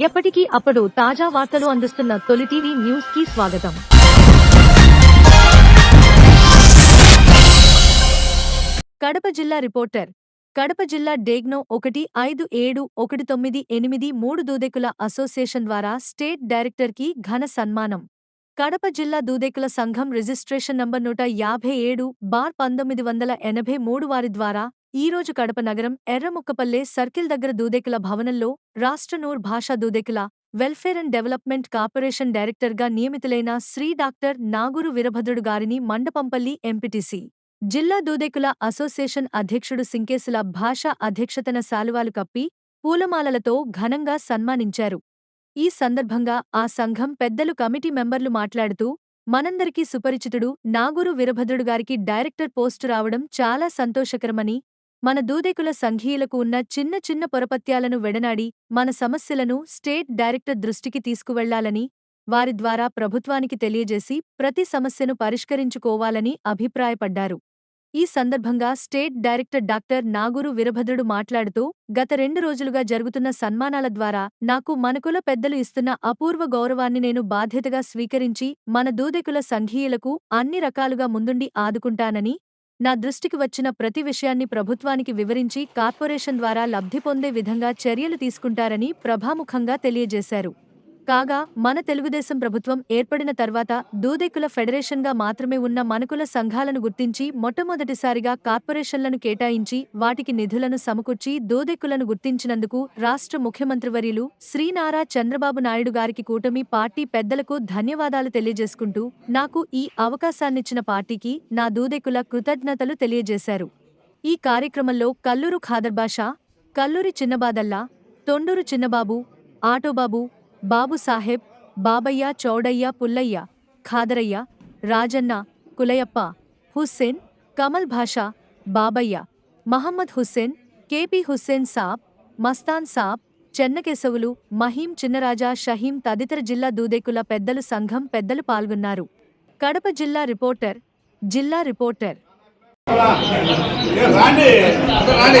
ఎప్పటికీ అప్పుడు తాజా వార్తలు అందిస్తున్న తొలి టీవీ న్యూస్కి స్వాగతం. కడప జిల్లా రిపోర్టర్. కడప జిల్లా డేగ్నో ఒకటి ఐదు ఏడు ఒకటి తొమ్మిది ఎనిమిది మూడు దూదెకుల అసోసియేషన్ ద్వారా స్టేట్ డైరెక్టర్కి ఘన సన్మానం. కడప జిల్లా దూదేకుల సంఘం రిజిస్ట్రేషన్ నంబర్ నూట యాభై ఏడు బార్ పంతొమ్మిది వందల ఎనభై మూడు వారి ద్వారా ఈరోజు కడప నగరం ఎర్రముక్కపల్లె సర్కిల్ దగ్గర దూదేకుల భవనంలో రాష్ట్ర Noor Basha Dudekula welfare and development corporation డైరెక్టర్గా నియమితులైన శ్రీ డాక్టర్ నాగూరు వీరభద్రుడు గారిని మండపంపల్లి ఎంపీటీసీ. జిల్లా దూదేకుల అసోసియేషన్ అధ్యక్షుడు సింకేసుల భాష అధ్యక్షతన శాలువాలు కప్పి పూలమాలలతో ఘనంగా సన్మానించారు. ఈ సందర్భంగా ఆ సంఘం పెద్దలు కమిటీ మెంబర్లు మాట్లాడుతూ మనందరికీ సుపరిచితుడు నాగూరు వీరభద్రుడు గారికి డైరెక్టర్ పోస్టు రావడం చాలా సంతోషకరమని మన దూదేకుల సంఘీయులకు ఉన్న చిన్న చిన్న పొరపత్యాలను వెడనాడి మన సమస్యలను స్టేట్ డైరెక్టర్ దృష్టికి తీసుకువెళ్ళాలని వారి ద్వారా ప్రభుత్వానికి తెలియజేసి ప్రతి సమస్యను పరిష్కరించుకోవాలని అభిప్రాయపడ్డారు. ఈ సందర్భంగా state director doctor Naguru Veerabhadrudu మాట్లాడుతూ గత రెండు రోజులుగా జరుగుతున్న సన్మానాల ద్వారా నాకు మనకుల పెద్దలు ఇస్తున్న అపూర్వ గౌరవాన్ని నేను బాధ్యతగా స్వీకరించి మన దూదెకుల సంఘీయులకు అన్ని రకాలుగా ముందుండి ఆదుకుంటానని నా దృష్టికి వచ్చిన ప్రతి విషయాన్ని ప్రభుత్వానికి వివరించి కార్పొరేషన్ ద్వారా లబ్ధి పొందే విధంగా చర్యలు తీసుకుంటారని ప్రభాముఖంగా తెలియజేశారు. కాగా మన తెలుగుదేశం ప్రభుత్వం ఏర్పడిన తర్వాత దూదెక్కుల ఫెడరేషన్గా మాత్రమే ఉన్న మనకుల సంఘాలను గుర్తించి మొట్టమొదటిసారిగా కార్పొరేషన్లను కేటాయించి వాటికి నిధులను సమకూర్చి దూదెక్కులను గుర్తించినందుకు రాష్ట్ర ముఖ్యమంత్రివర్యులు శ్రీ నారా చంద్రబాబు నాయుడు గారికి కూటమి పార్టీ పెద్దలకు ధన్యవాదాలు తెలియజేసుకుంటూ నాకు ఈ అవకాశాన్నిచ్చిన పార్టీకి నా దూదెక్కుల కృతజ్ఞతలు తెలియజేశారు. ఈ కార్యక్రమంలో కల్లూరు ఖాదర్బాషా కల్లూరి చిన్నబాదల్లా తొండూరు చిన్నబాబు ఆటోబాబు బాబు సాహెబ్ బాబయ్య చౌడయ్య పుల్లయ్య ఖాదరయ్య రాజన్న కులయప్ప హుస్సేన్ కమల్ భాషా బాబయ్య మహమ్మద్ హుస్సేన్ కేపీ హుస్సేన్ సాబ్ మస్తాన్ సాబ్ చెన్నకేశవులు మహీం చిన్నరాజా షహీం తదితర జిల్లా దూదేకుల పెద్దలు సంఘం పెద్దలు పాల్గొన్నారు. కడప జిల్లా రిపోర్టర్ జిల్లా రిపోర్టర్. రాండి రాండి